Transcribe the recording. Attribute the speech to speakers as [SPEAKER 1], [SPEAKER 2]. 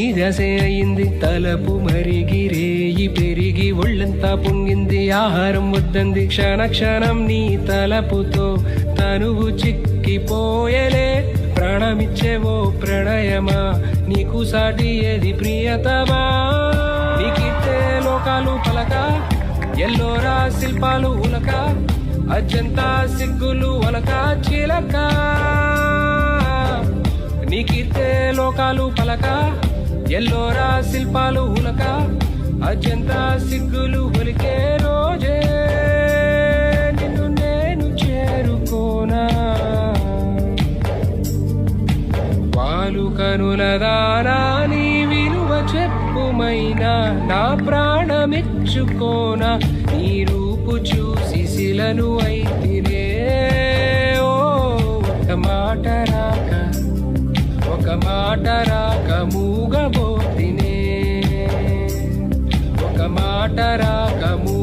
[SPEAKER 1] ఈ దశే అయింది తలపు మరిగి రేయి పెరిగి ఒళ్ళంతా పొంగింది. ఆహారం వద్దంది క్షణ క్షణం నీ తలపుతో తనువు చిక్కిపోయలే. ప్రాణమిచ్చేవో ప్రణయమా నీకు సాటి ఏది ప్రియతమా? నీకిట్టే లోకాలు పలక ఎల్లోరా శిల్పాలు ఉలక అజంతా సిగ్గులు ఒలక చిలక. నీకితే లోకాలు పలక ఎల్లోరా శిల్పాలు ఉలక అజంతా సిగ్గులు ఒలికే రోజే. నిన్ను నేను చేరుకోనా. వాలు కనులదానా నీ విలువ చెప్పుమైనా నా ప్రాణమిచ్చుకోనా. నీ రూపు చూసి శిలను అయితినే ఓ ఒక మాట రాక. ఒక మాట రాక మూగబోతినే ఒక మాట రాక మూ